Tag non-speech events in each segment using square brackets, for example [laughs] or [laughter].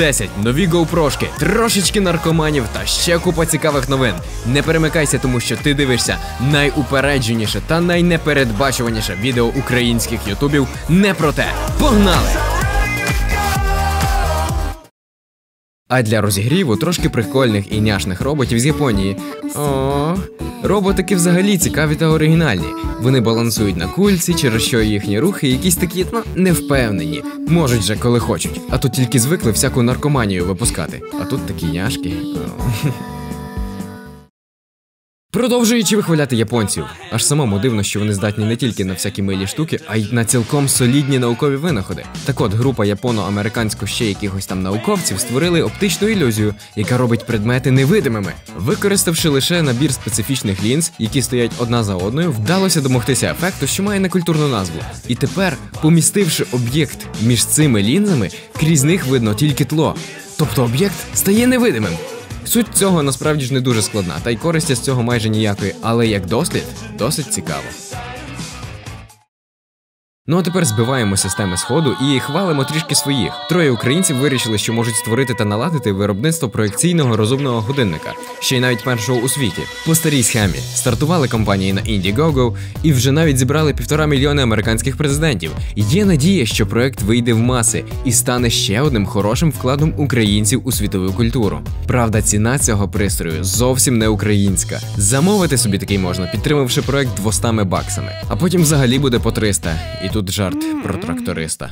топ-10, нові гоупрошки, трошечки наркоманів та ще купа цікавих новин. Не перемикайся, тому що ти дивишся найупередженіше та найнепередбачуваніше відео українських ютубів не про те. Погнали! А для розігріву трошки прикольних і няшних роботів з Японії. О, роботики взагалі цікаві та оригінальні. Вони балансують на кульці, через що їхні рухи якісь такі ну, невпевнені. Можуть же, коли хочуть. А тут тільки звикли всяку наркоманію випускати. А тут такі няшки. О. Продовжуючи вихваляти японців, аж самому дивно, що вони здатні не тільки на всякі милі штуки, а й на цілком солідні наукові винаходи. Так от, група японо-американсько ще якихось там науковців створили оптичну ілюзію, яка робить предмети невидимими. Використавши лише набір специфічних лінз, які стоять одна за одною, вдалося домогтися ефекту, що має некультурну назву. І тепер, помістивши об'єкт між цими лінзами, крізь них видно тільки тло. Тобто об'єкт стає невидимим. Суть цього насправді ж не дуже складна, та й користі з цього майже ніякої, але як дослід досить цікаво. Ну а тепер збиваємо системи сходу і хвалимо трішки своїх. Троє українців вирішили, що можуть створити та наладити виробництво проекційного розумного годинника, ще й навіть першого у світі. По старій схемі стартували компанії на Indiegogo і вже навіть зібрали півтора мільйони американських президентів. Є надія, що проект вийде в маси і стане ще одним хорошим вкладом українців у світову культуру. Правда, ціна цього пристрою зовсім не українська. Замовити собі такий можна, підтримавши проект 200 баксами, а потім взагалі буде по 300. І тут жарт про тракториста.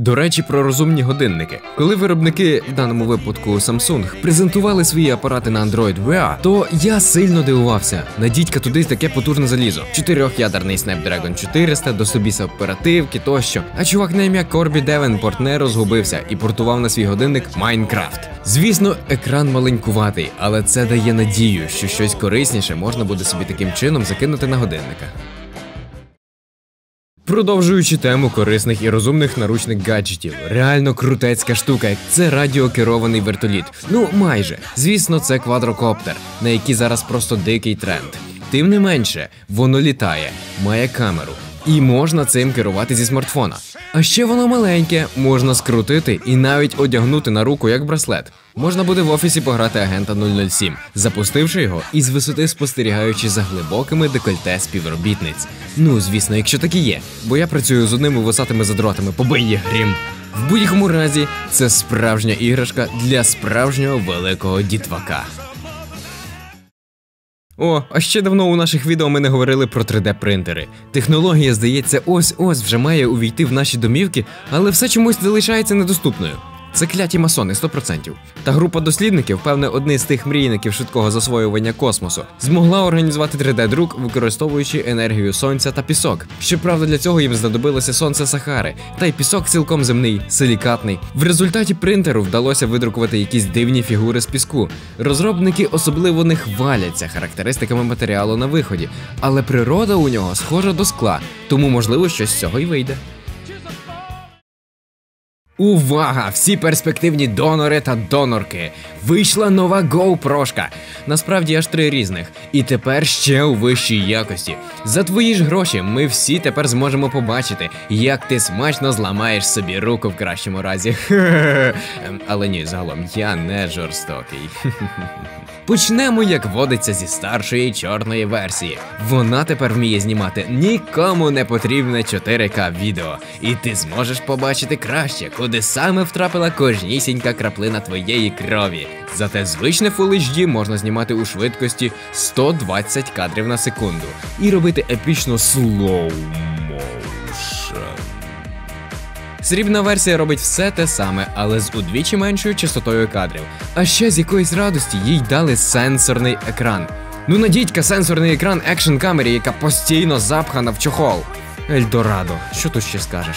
До речі, про розумні годинники. Коли виробники, в даному випадку Samsung, презентували свої апарати на Android Wear, то я сильно дивувався. Надіть-ка туди таке потужне залізо. Чотирьохядерний Snapdragon 400, до собі оперативки тощо. А чувак на ім'я Корбі Девенпорт не розгубився і портував на свій годинник Minecraft. Звісно, екран маленькуватий, але це дає надію, що щось корисніше можна буде собі таким чином закинути на годинника. Продовжуючи тему корисних і розумних наручних гаджетів, реально крутецька штука. Це радіокерований вертоліт. Ну майже. Звісно, це квадрокоптер, на який зараз просто дикий тренд. Тим не менше, воно літає, має камеру, і можна цим керувати зі смартфона. А ще воно маленьке, можна скрутити і навіть одягнути на руку як браслет. Можна буде в офісі пограти агента 007, запустивши його і з висоти спостерігаючи за глибокими декольте співробітниць. Ну, звісно, якщо такі є, бо я працюю з одними висатими задротами, побий їх грім. В будь-якому разі, це справжня іграшка для справжнього великого дітвака. О, а ще давно у наших відео ми не говорили про 3D-принтери. Технологія, здається, ось-ось вже має увійти в наші домівки, але все чомусь залишається недоступною. Це кляті масони 100%. Та група дослідників, певне, одне з тих мрійників швидкого засвоювання космосу, змогла організувати 3D-друк, використовуючи енергію сонця та пісок. Щоправда, для цього їм знадобилося сонце Сахари, та й пісок цілком земний, силікатний. В результаті принтеру вдалося видрукувати якісь дивні фігури з піску. Розробники особливо не хваляться характеристиками матеріалу на виході, але природа у нього схожа до скла, тому можливо щось з цього й вийде. Увага! Всі перспективні донори та донорки! Вийшла нова GoPro-шка. Насправді аж три різних. І тепер ще у вищій якості. За твої ж гроші ми всі тепер зможемо побачити, як ти смачно зламаєш собі руку в кращому разі. [laughs] Ем, Але ні, загалом я не жорстокий. [laughs] Почнемо, як водиться, зі старшої чорної версії. Вона тепер вміє знімати нікому не потрібне 4К відео, і ти зможеш побачити краще, куди саме втрапила кожнісінька краплина твоєї крові. Зате звичне Full HD можна знімати у швидкості 120 кадрів на секунду і робити епічно motion. Срібна версія робить все те саме, але з удвічі меншою частотою кадрів. А ще з якоїсь радості їй дали сенсорний екран. Ну надіть-ка сенсорний екран екшн камері, яка постійно запхана в чохол. Ельдорадо, що тут ще скажеш?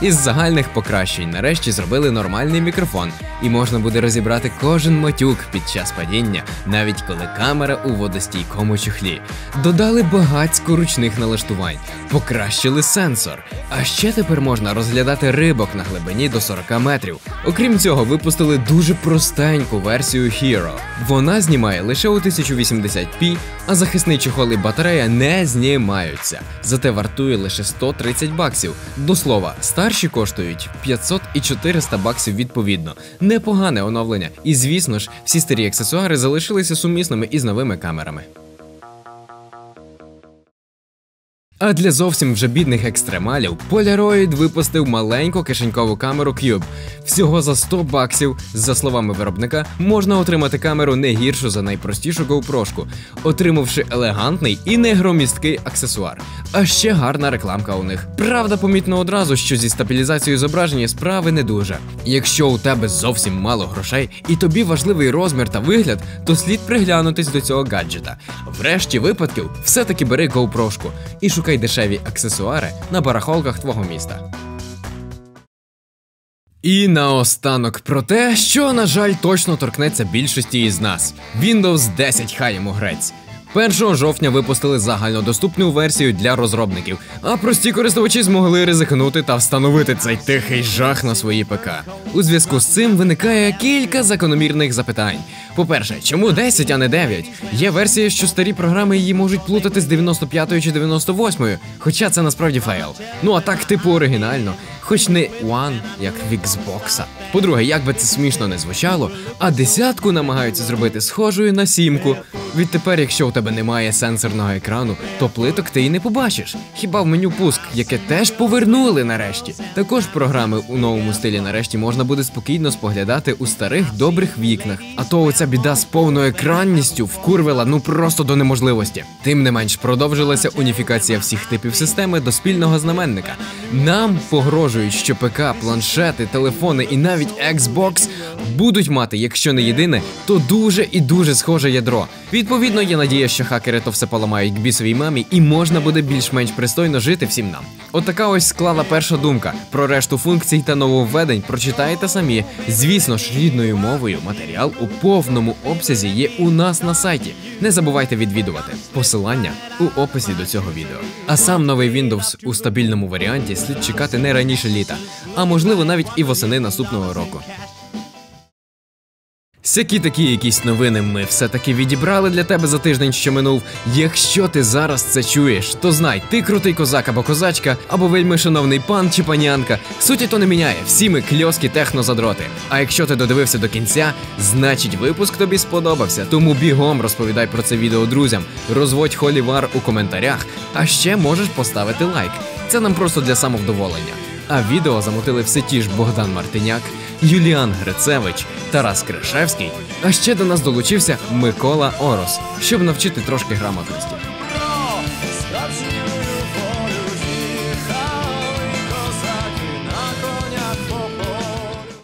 Із загальних покращень нарешті зробили нормальний мікрофон, і можна буде розібрати кожен матюк під час падіння, навіть коли камера у водостійкому чохлі. Додали багацько ручних налаштувань, покращили сенсор. А ще тепер можна розглядати рибок на глибині до 40 метрів. Окрім цього, випустили дуже простеньку версію Hero. Вона знімає лише у 1080p, а захисний чохол і батарея не знімаються. Зате вартує лише 130 баксів. До слова, сталь Перші коштують 500 і 400 баксів відповідно. Непогане оновлення. І звісно ж, всі старі аксесуари залишилися сумісними із новими камерами. А для зовсім вже бідних екстремалів Polaroid випустив маленьку кишенькову камеру Cube. Всього за 100 баксів, за словами виробника, можна отримати камеру не гіршу за найпростішу GoPro, отримавши елегантний і негромісткий аксесуар. А ще гарна рекламка у них. Правда, помітно одразу, що зі стабілізацією зображення справи не дуже. Якщо у тебе зовсім мало грошей і тобі важливий розмір та вигляд, то слід приглянутись до цього гаджета. Врешті випадків, все-таки бери GoPro і шукай дешеві аксесуари на барахолках твого міста. І наостанок про те, що, на жаль, точно торкнеться більшості із нас: Windows 10 хай йому грець. 1 жовтня випустили загальнодоступну версію для розробників, а прості користувачі змогли ризикнути та встановити цей тихий жах на свої ПК. У зв'язку з цим виникає кілька закономірних запитань. По-перше, чому 10, а не 9? Є версія, що старі програми її можуть плутати з 95 чи 98, хоча це насправді фейл. Ну а так, типу, оригінально хоч не One, як в Xbox. По-друге, як би це смішно не звучало, а десятку намагаються зробити схожою на сімку. Відтепер, якщо у тебе немає сенсорного екрану, то плиток ти й не побачиш. Хіба в меню пуск, яке теж повернули нарешті. Також програми у новому стилі нарешті можна буде спокійно споглядати у старих добрих вікнах. А то оця біда з повною екранністю вкурвила ну просто до неможливості. Тим не менш продовжилася уніфікація всіх типів системи до спільного знаменника. Нам погрожує стверджують, що ПК, планшети, телефони і навіть Xbox будуть мати, якщо не єдине, то дуже і дуже схоже ядро. Відповідно, є надія, що хакери то все поламають к бісовій мамі, і можна буде більш-менш пристойно жити всім нам. Отака ось склала перша думка. Про решту функцій та нововведень прочитаєте самі. Звісно ж, рідною мовою матеріал у повному обсязі є у нас на сайті. Не забувайте відвідувати посилання у описі до цього відео. А сам новий Windows у стабільному варіанті слід чекати не раніше літа, а можливо навіть і восени наступного року. Всякі такі якісь новини ми все-таки відібрали для тебе за тиждень, що минув. Якщо ти зараз це чуєш, то знай, ти крутий козак або козачка, або вельми шановний пан чи панянка. Суті то не міняє, всі ми кльоскі технозадроти. А якщо ти додивився до кінця, значить випуск тобі сподобався. Тому бігом розповідай про це відео друзям, розводь холівар у коментарях, а ще можеш поставити лайк. Це нам просто для самовдоволення. А відео замотили все ті ж Богдан Мартиняк. Юліан Грицевич, Тарас Кришевський. А ще до нас долучився Микола Орос, щоб навчити трошки грамотності.